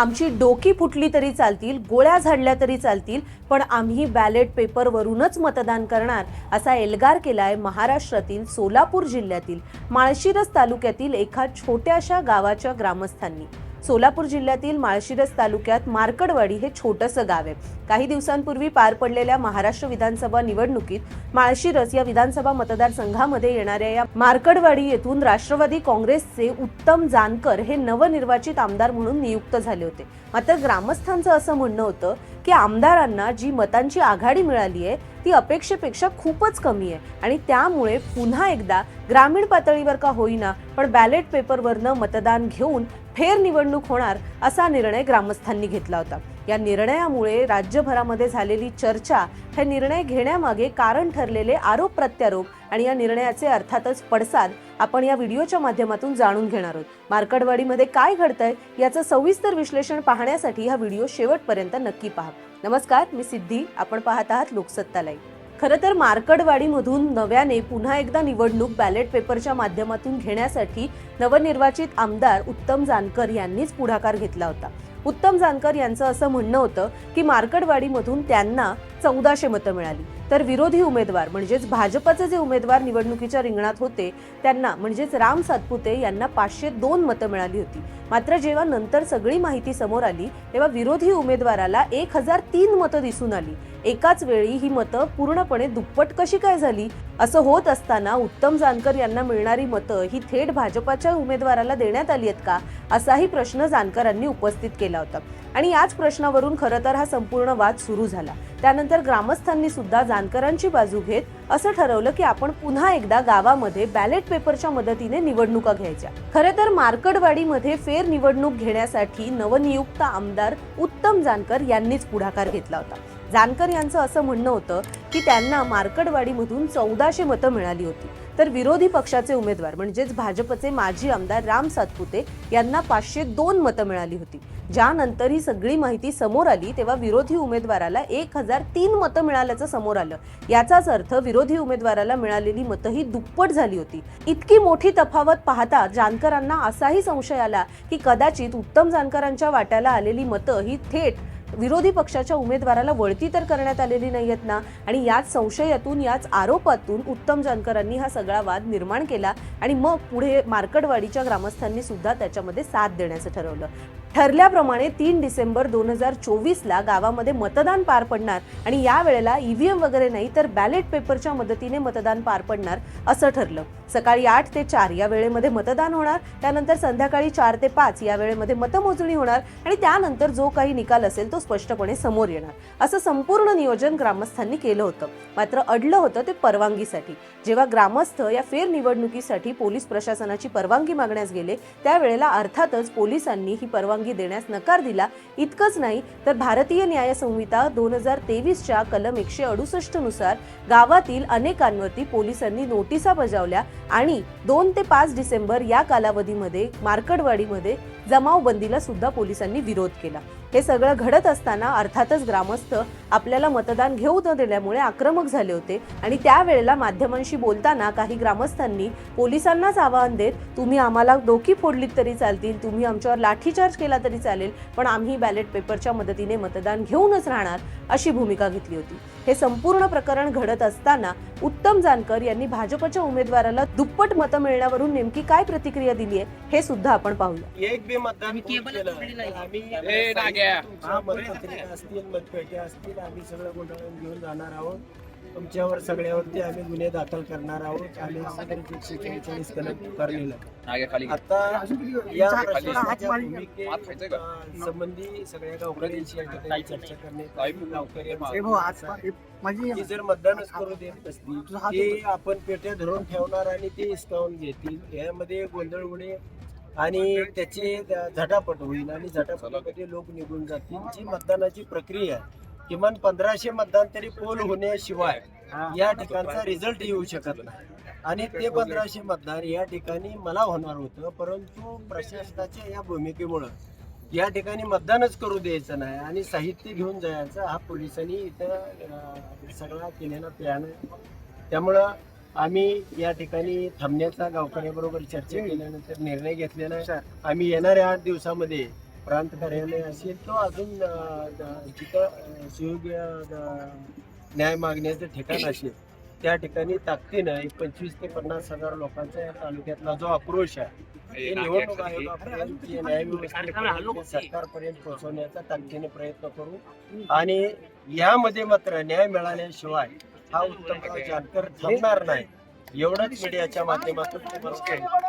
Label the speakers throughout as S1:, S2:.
S1: आमची डोकी फुटली तरी चालतील गोळ्या झाडल्या तरी चालतील पण आम्ही बॅलेट पेपरवरूनच मतदान करणार असा एल्गार केलाय महाराष्ट्रातील सोलापूर जिल्ह्यातील माळशिरस तालुक्यातील एका छोट्याशा गावाच्या ग्रामस्थांनी. सोलापूर जिल्ह्यातील माळशिरस तालुक्यात मार्कडवाडी हे छोटंसं गाव आहे. काही दिवसांपूर्वी पार पडलेल्या महाराष्ट्र विधानसभा निवडणुकीत माळशिरस या विधानसभा मतदारसंघामध्ये येणाऱ्या या मार्कडवाडी येथून राष्ट्रवादी काँग्रेसचे उत्तम जानकर हे नवनिर्वाचित आमदार म्हणून नियुक्त झाले होते. मात्र ग्रामस्थांचं असं म्हणणं होतं की आमदारांना जी मतांची आघाडी मिळाली आहे ती अपेक्षेपेक्षा खूपच कमी आहे आणि त्यामुळे पुन्हा एकदा ग्रामीण पातळीवर का होईना पण बॅलेट पेपरवरनं मतदान घेऊन फेरनिवडणूक होणार असा निर्णय ग्रामस्थांनी घेतला होता. या निर्णयामुळे राज्यभरामध्ये झालेली चर्चा हे निर्णय घेण्यामागे कारण ठरलेले आरोप प्रत्यारोप आणि या निर्णयाचे अर्थातच पडसाद आपण या व्हिडिओच्या माध्यमातून जाणून घेणार आहोत. मार्कडवाडीमध्ये काय घडतंय याचं सविस्तर विश्लेषण पाहण्यासाठी हा व्हिडिओ शेवटपर्यंत नक्की पहा. नमस्कार मी सिद्धी. आपण पाहत आहात लोकसत्ता लाईव्ह. खरं तर मार्कडवाडीमधून नव्याने पुन्हा एकदा निवडणूक बॅलेट पेपरच्या माध्यमातून घेण्यासाठी नवनिर्वाचित आमदार उत्तम जानकर यांनीच पुढाकार घेतला होता. उत्तम जानकर यांचं असं म्हणणं होतं की मार्कडवाडीमधून त्यांना चौदाशे मतं मिळाली. तर विरोधी उमेदवार म्हणजेच भाजपचे जे उमेदवार निवडणुकीच्या रिंगणात होते त्यांना म्हणजेच राम सातपुते यांना पाचशे दोन मतं मिळाली होती. मात्र जेव्हा नंतर सगळी माहिती समोर आली तेव्हा विरोधी उमेदवाराला एक हजार तीन मतं दिसून आली. एकाच वेळी ही मतं पूर्णपणे दुप्पट कशी काय झाली? असं होत असताना उत्तम जानकर यांना मिळणारी मतं ही थेट भाजपाच्या उमेदवाराला देण्यात आली आहेत का? असाही प्रश्न जानकरांनी उपस्थित केला होता. आणि याच प्रश्नावरून खरं तर हा संपूर्ण वाद सुरू झाला. त्यानंतर ग्रामस्थांनी सुद्धा मानकरांची बाजू घेत असं ठरवलं की आपण पुन्हा एकदा गावामध्ये बॅलेट पेपरच्या मदतीने निवडणुका घ्यायच्या. खरे तर मार्कडवाडीमध्ये फेर निवडणूक घेण्यासाठी नवनियुक्त आमदार उत्तम जानकर यांनीच पुढाकार घेतला होता. जानकर यांचं असं म्हणणं होतं की त्यांना मार्कडवाडीमधून चौदाशे मतं मिळाली होती. तर विरोधी पक्षाचे उमेदवार म्हणजेच भाजपचे माजी आमदार राम सातपुते यांना पाचशे दोन मतं मिळाली होती. ज्यानंतर ही सगळी माहिती समोर आली तेव्हा विरोधी उमेदवाराला एक हजार तीन मतं मिळाल्याचं समोर आलं. याचाच अर्थ विरोधी उमेदवाराला मिळालेली मतं ही दुप्पट झाली होती. इतकी मोठी तफावत पाहता जानकरांना असाही संशय आला की कदाचित उत्तम जानकरांच्या वाट्याला आलेली मतं ही थेट विरोधी पक्षाच्या उमेदवाराला वळती तर करण्यात आलेली नाही आहेत ना? आणि याच संशयातून याच आरोपातून उत्तम जानकरांनी हा सगळा वाद निर्माण केला आणि मग पुढे मार्कडवाडीच्या ग्रामस्थांनी सुद्धा त्याच्यामध्ये साथ देण्याचं ठरवलं. ठरल्याप्रमाणे तीन डिसेंबर दोन हजार चोवीसला गावामध्ये मतदान पार पडणार आणि या वेळेला ईव्हीएम वगैरे नाही तर बॅलेट पेपरच्या मदतीने मतदान पार पडणार असं ठरलं. सकाळी आठ ते चार या वेळेमध्ये मतदान होणार त्यानंतर संध्याकाळी चार ते पाच या वेळेमध्ये मतमोजणी होणार आणि त्यानंतर जो काही निकाल असेल तो स्पष्टपणे समोर येणार. असं संपूर्ण नियोजन ग्रामस्थांनी केलं होतं. मात्र अडलं होतं ते परवानगीसाठी. जेव्हा ग्रामस्थ या फेरनिवडणुकीसाठी पोलीस प्रशासनाची परवानगी मागण्यास गेले त्यावेळेला अर्थातच पोलिसांनी ही परवानगी देण्यास नकार दिला इतकंच नाही तर भारतीय न्याय संहिता दोन हजार तेवीसच्या कलम एकशे अडुसष्टनुसार गावातील अनेकांवरती पोलिसांनी नोटिसा बजावल्या आणि दोन ते पाच डिसेंबर या कालावधीमध्ये मार्कडवाडीमध्ये जमावबंदीला सुद्धा पोलिसांनी विरोध केला. हे सगळं घडत असताना अर्थातच ग्रामस्थ आपल्याला मतदान घेऊ न दिल्यामुळे आक्रमक झाले होते आणि त्यावेळेला माध्यमांशी बोलताना काही ग्रामस्थांनी पोलिसांनाच आवाहन देत तुम्ही आम्हाला डोकी फोडलीत तरी चालतील तुम्ही आमच्यावर लाठीचार्ज केला तरी चालेल पण आम्ही बॅलेट पेपरच्या मदतीने मतदान घेऊनच राहणार अशी भूमिका घेतली होती. हे संपूर्ण प्रकरण घडत असताना उत्तम जानकर यांनी भाजपच्या उमेदवाराला दुप्पट मतं मिळण्यावरून नेमकी काय प्रतिक्रिया दिली आहे हे सुद्धा आपण पाहूया.
S2: एक बी मतदान केलं? असतील मतपेट्या असतील आम्ही सगळं घेऊन जाणार आहोत. तुमच्यावर सगळ्यावरती आम्ही गुन्हे दाखल करणार आहोत. एकशे चव्वेचाळीस कलम
S3: खाली
S2: आता या? अं, संबंधी सगळ्या गावकऱ्यांशी या ठिकाणी चर्चा करणे
S3: काही
S2: ती जर मतदानच करू देत नसतील ते आपण पेट्या धरून ठेवणार आणि ते हिसकावून घेतील. यामध्ये गोंधळ होणे आणि त्याचे झटापट होईल आणि झटापटीमध्ये लोक निघून जातील. जी मतदानाची प्रक्रिया आहे किमान पंधराशे मतदान तरी पोल होण्याशिवाय या ठिकाणचा रिझल्ट येऊ शकत नाही. आणि ते पंधराशे मतदान या ठिकाणी मला होणार होतं परंतु प्रशासनाच्या या भूमिकेमुळं या ठिकाणी मतदानच करू द्यायचं नाही आणि साहित्य घेऊन जायचं हा पोलिसांनी इथं सगळा केलेला प्लॅन आहे. त्यामुळं आम्ही या ठिकाणी थांबण्याचा गावकऱ्याबरोबर चर्चा केल्यानंतर निर्णय घेतलेला आहे. आम्ही येणाऱ्या आठ दिवसामध्ये प्रांत कार्यालय असेल किंवा अजून जिथं सुयोग्य न्याय मागण्याचं ठिकाण असेल त्या ठिकाणी ताकदीनं एक पंचवीस ते पन्नास हजार लोकांचा या तालुक्यातला जो आक्रोश आहे हे निवडणूक आयोगापर्यंत न्यायव्यवस्थेपर्यंत सरकारपर्यंत पोहोचवण्याचा ताकदीने प्रयत्न करू. आणि यामध्ये मात्र न्याय मिळाल्याशिवाय हा उत्तमराव जानकर थांबणार नाही. एवढंच मीडियाच्या माध्यमातून तुम्हाला सांगतो.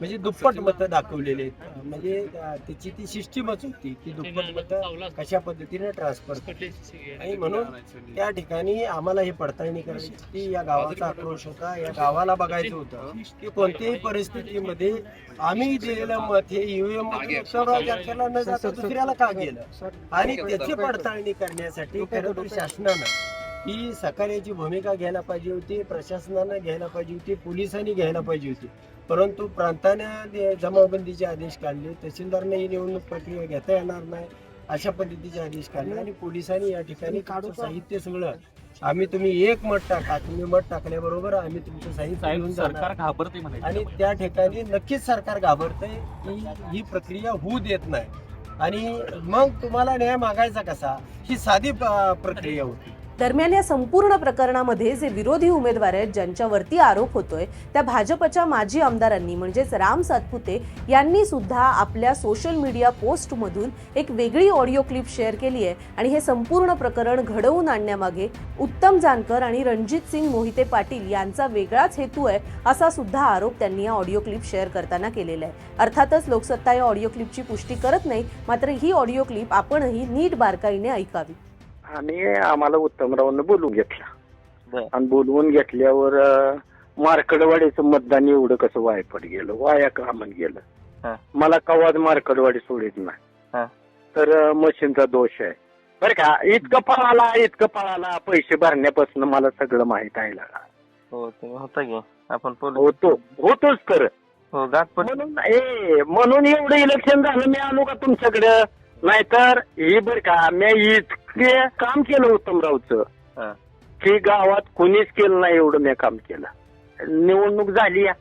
S2: म्हणजे दुप्पट मतं दाखवलेले आहेत. म्हणजे त्याची ती सिस्टीमच होती की दुप्पट मतं कशा पद्धतीने ट्रान्सफर आणि म्हणून त्या ठिकाणी आम्हाला ही पडताळणी करायची होती. या गावाचा आक्रोश होता. या गावाला बघायचं होतं की कोणत्याही परिस्थितीमध्ये आम्ही दिलेलं मत हे ईव्हीएम जनतेला न जाता दुसऱ्याला का गेलं? आणि त्याची पडताळणी करण्यासाठी खरं तर शासनानं ही सकाळची भूमिका घ्यायला पाहिजे होती प्रशासनानं घ्यायला पाहिजे होती पोलिसांनी घ्यायला पाहिजे होती परंतु प्रांतानं जमावबंदीचे आदेश काढले तहसीलदारने ही निवडणूक प्रक्रिया घेता येणार नाही अशा पद्धतीचे आदेश काढले आणि पोलिसांनी या ठिकाणी तुमचं साहित्य सगळं आम्ही तुम्ही एक मत टाका तुम्ही मत टाकल्याबरोबर आम्ही तुमचं साहित्य घेऊन जाणार.
S3: घाबरते
S2: आणि त्या ठिकाणी नक्कीच सरकार घाबरतंय की ही प्रक्रिया होऊ देत नाही. आणि मग तुम्हाला न्याय मागायचा कसा? ही साधी प्रक्रिया होती.
S1: दरम्यान या संपूर्ण प्रकरणामध्ये जे विरोधी उमेदवार आहेत ज्यांच्यावरती आरोप होतोय त्या भाजपच्या माजी आमदारांनी म्हणजेच राम सातपुते यांनी सुद्धा आपल्या सोशल मीडिया पोस्टमधून एक वेगळी ऑडिओ क्लिप शेअर केली आहे. आणि हे संपूर्ण प्रकरण घडवून आणण्यामागे उत्तम जानकर आणि रणजित सिंग मोहिते पाटील यांचा वेगळाच हेतू आहे असा सुद्धा आरोप त्यांनी या ऑडिओ क्लिप शेअर करताना केलेला आहे. अर्थातच लोकसत्ता या ऑडिओ क्लिपची पुष्टी करत नाही मात्र ही ऑडिओ क्लिप आपणही नीट बारकाईने ऐकावी.
S4: आणि आम्हाला उत्तमरावांना बोलवून घेतलं. आणि बोलवून घेतल्यावर मार्कडवाडीचं मतदान एवढं कसं वायपट गेलं वाया कामन
S3: हा.
S4: गेलं मला कवाज मार्कडवाडी सोडित. नाही तर मशीनचा दोष आहे बरं का इतकं पळाला इतकं पळाला पैसे भरण्यापासून मला सगळं माहीत आहे लागा.
S5: हो होता की आपण
S4: होतो होतोच तर
S5: हो
S4: म्हणून एवढं इलेक्शन झालं मी आलो का तुमच्याकडं नाहीतर हे बर का मी इतके काम केलं उत्तमरावचं
S5: हा.
S4: की गावात कोणीच केलं नाही एवढं मी काम केलं. निवडणूक झाली या.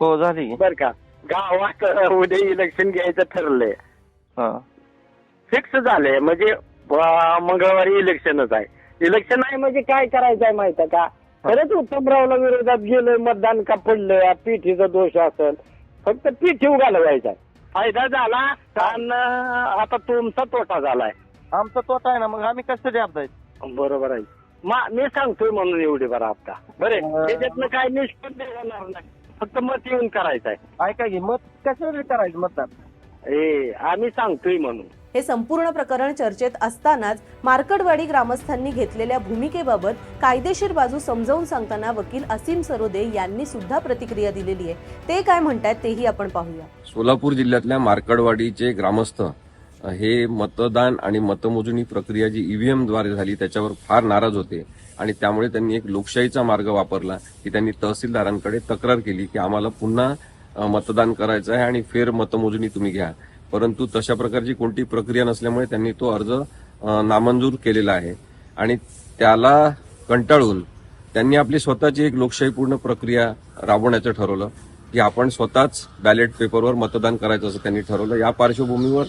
S5: हो झाली. की
S4: बर का गावात उद्या इलेक्शन घ्यायचं ठरलंय.
S5: हा.
S4: फिक्स झालंय म्हणजे ब- मंगळवारी इलेक्शनच आहे. इलेक्शन आहे म्हणजे काय करायचं आहे माहिती आहे का? खरंच उत्तमरावला विरोधात गेलं मतदान का पडलं पिठीचा दोष असेल. फक्त पिठी घालवायचा फायदा झाला आणि आता तुमचा तोटा झालाय.
S5: आमचा तोटा आहे ना मग आम्ही कशासाठी आपदायचं
S4: बरोबर आहे. मा मी सांगतोय म्हणून एवढी बरं आता. बरे
S5: अं.
S4: त्याच्यातनं काय निष्पन्न होणार नाही. फक्त मत येऊन करायचं आहे
S5: ऐका की मत कशासाठी करायचं मतदान?
S4: ए आम्ही सांगतोय म्हणून.
S1: हे संपूर्ण प्रकरण चर्चेत असतानाच मार्कडवाडी ग्रामस्थांनी घेतलेल्या भूमिकेबाबत कायदेशीर बाजू समजावून सांगताना वकील असीम सरोदे यांनी सुद्धा प्रतिक्रिया दिलेली आहे. ते काय म्हणतात तेही आपण पाहूया.
S6: सोलापूर जिल्ह्यातल्या मार्कडवाडीचे ग्रामस्थ हे मतदान आणि मतमोजणी प्रक्रिया जी ईव्हीएमद्वारे झाली त्याच्यावर फार नाराज होते आणि त्यामुळे त्यांनी एक लोकशाहीचा मार्ग वापरला की त्यांनी तहसीलदारांकडे तक्रार केली की आम्हाला पुन्हा मतदान करायचं आहे आणि फेर मतमोजणी तुम्ही घ्या. परंतु तशा प्रकारची कोणती प्रक्रिया नसल्यामुळे त्यांनी तो अर्ज नामंजूर केलेला आहे. आणि त्याला कंटाळून त्यांनी आपली स्वतःची एक लोकशाहीपूर्ण प्रक्रिया राबवण्याचं ठरवलं की आपण स्वतःच बॅलेट पेपरवर मतदान करायचं असं त्यांनी ठरवलं. या पार्श्वभूमीवर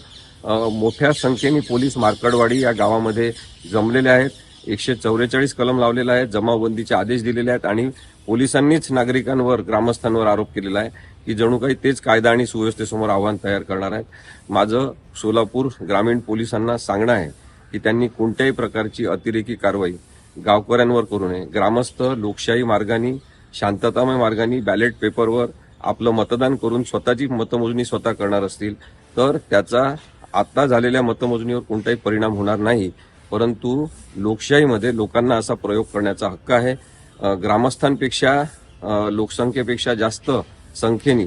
S6: मोठ्या संख्येने पोलीस मार्कडवाडी या गावामध्ये जमलेले आहेत. एकशे चौवेचाळीस कलम लावलेला आहे जमावबंदीचे आदेश दिलेले आहेत आणि पोलिसांनीच नागरिकांवर ग्रामस्थांवर आरोप केलेला आहे की जणू काही तेच कायदा आणि सुव्यवस्थेसमोर आव्हान तयार करणार आहेत. माझं सोलापूर ग्रामीण पोलिसांना सांगणं आहे की त्यांनी कोणत्याही प्रकारची अतिरेकी कारवाई गावकऱ्यांवर करू नये. ग्रामस्थ लोकशाही मार्गाने शांततामय मार्गाने बॅलेट पेपरवर आपलं मतदान करून स्वतःची मतमोजणी स्वतः करणार असतील तर त्याचा आता झालेल्या मतमोजणीवर कोणताही परिणाम होणार नाही. परंतु लोकशाहीमध्ये लोकांना असा प्रयोग करण्याचा हक्क आहे. ग्रामस्थांपेक्षा लोकसंख्येपेक्षा जास्त संख्येने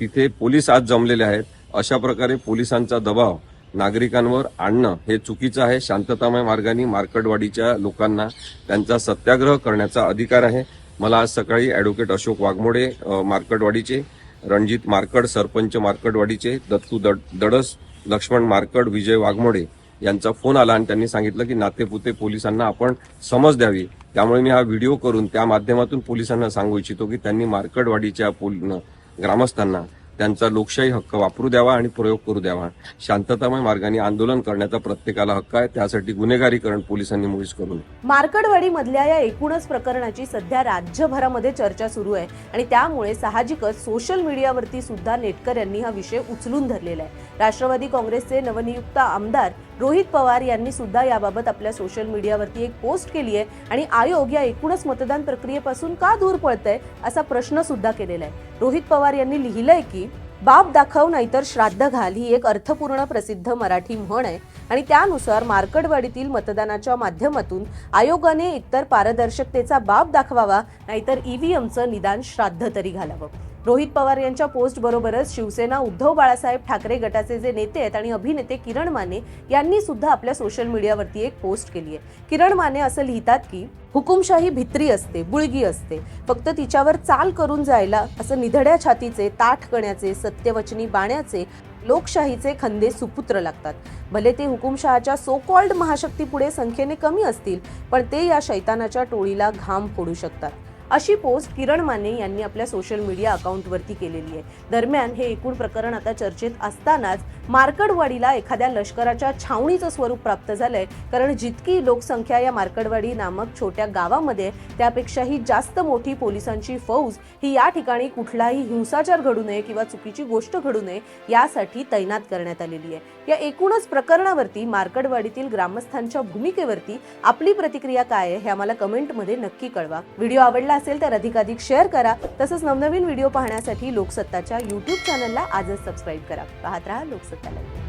S6: तिथे पोलीस आज जमलेले आहेत. अशा प्रकारे पोलिसांचा दबाव नागरिकांवर आणणं हे चुकीचं आहे. शांततामय मार्गाने मार्कडवाडीच्या लोकांना त्यांचा सत्याग्रह करण्याचा अधिकार आहे. मला आज सकाळी ॲडव्होकेट अशोक वाघमोडे मार्कडवाडीचे रणजित मार्कड सरपंच मार्कडवाडीचे दत्तू दड दडस लक्ष्मण मार्कड विजय वाघमोडे यांचा फोन आला आणि त्यांनी सांगितलं की नातेपुते पोलिसांना आपण समज द्यावी. त्यामुळे मी हा व्हिडिओ करून त्या माध्यमातून पोलिसांना सांगू इच्छितो की त्यांनी मार्कडवाडीच्या पोल- ग्रामस्थांना त्यांचा लोकशाही हक्क वापरू द्यावा आणि प्रयोग करू द्यावा. शांततामय मार्गाने आंदोलन करण्याचा प्रत्येकाला हक्क आहे. त्यासाठी गुन्हेगारीकरण पोलिसांनी मुळीच करू नये.
S1: मार्कडवाडी मधल्या या एकूणच प्रकरणाची सध्या राज्यभरामध्ये चर्चा सुरू आहे आणि त्यामुळे साहजिकच सोशल मीडियावरती सुद्धा नेटकऱ्यांनी हा विषय उचलून धरलेला आहे. राष्ट्रवादी काँग्रेसचे नवनियुक्त आमदार रोहित पवार यांनी सुद्धा याबाबत आपल्या सोशल मीडियावरती एक पोस्ट केली आहे. आणि आयोग या एकूणच मतदान प्रक्रियेपासून का दूर पळतंय असा प्रश्न सुद्धा केलेला आहे. रोहित पवार यांनी लिहिलंय की बाप दाखव नाहीतर श्राद्ध घाल ही एक अर्थपूर्ण प्रसिद्ध मराठी म्हण आहे. आणि त्यानुसार मार्कडवाडीतील मतदानाच्या माध्यमातून आयोगाने एकतर पारदर्शकतेचा बाप दाखवावा नाहीतर ईव्हीएमचं निदान श्राद्ध तरी घालावं. रोहित पवार यांच्या पोस्ट बरोबरच शिवसेना उद्धव बाळासाहेब ठाकरे गटाचे जे नेते आहेत आणि अभिनेते किरण माने यांनी सुद्धा आपल्या सोशल मीडियावरती एक पोस्ट केली आहे. किरण माने असं लिहितात की हुकुमशाही भित्री असते बुळगी असते. फक्त तिच्यावर चाल करून जायला असं निधड्या छातीचे ताठ कण्याचे सत्यवचनी बाण्याचे लोकशाहीचे खंदे सुपुत्र लागतात. भले ते हुकुमशहाच्या सो कॉल्ड महाशक्तीपुढे संख्येने कमी असतील पण ते या शैतानाच्या टोळीला घाम फोडू शकतात. अशी पोस्ट किरण माने यांनी आपल्या सोशल मीडिया अकाउंटवरती केलेली आहे. दरम्यान हे एकूण प्रकरण आता चर्चेत असतानाच मार्कडवाडीला एखाद्या लष्कराच्या छावणीचं स्वरूप प्राप्त झालंय. कारण जितकी लोकसंख्या या मार्कडवाडी नामक छोट्या गावामध्ये त्यापेक्षाही जास्त मोठी पोलिसांची फौज ही या ठिकाणी कुठलाही हिंसाचार घडू नये किंवा चुकीची गोष्ट घडू नये यासाठी तैनात करण्यात आलेली आहे. या एकूणच प्रकरणावरती मार्कडवाडीतील ग्रामस्थांच्या भूमिकेवरती आपली प्रतिक्रिया काय आहे हे आम्हाला कमेंटमध्ये नक्की कळवा. व्हिडिओ आवडला असेल तर अधिकाधिक शेअर करा. तसंच नवनवीन व्हिडिओ पाहण्यासाठी लोकसत्ताच्या युट्यूब चॅनलला आजच सबस्क्राईब करा. पाहत राहा लोकसत्ता. लाईव्ह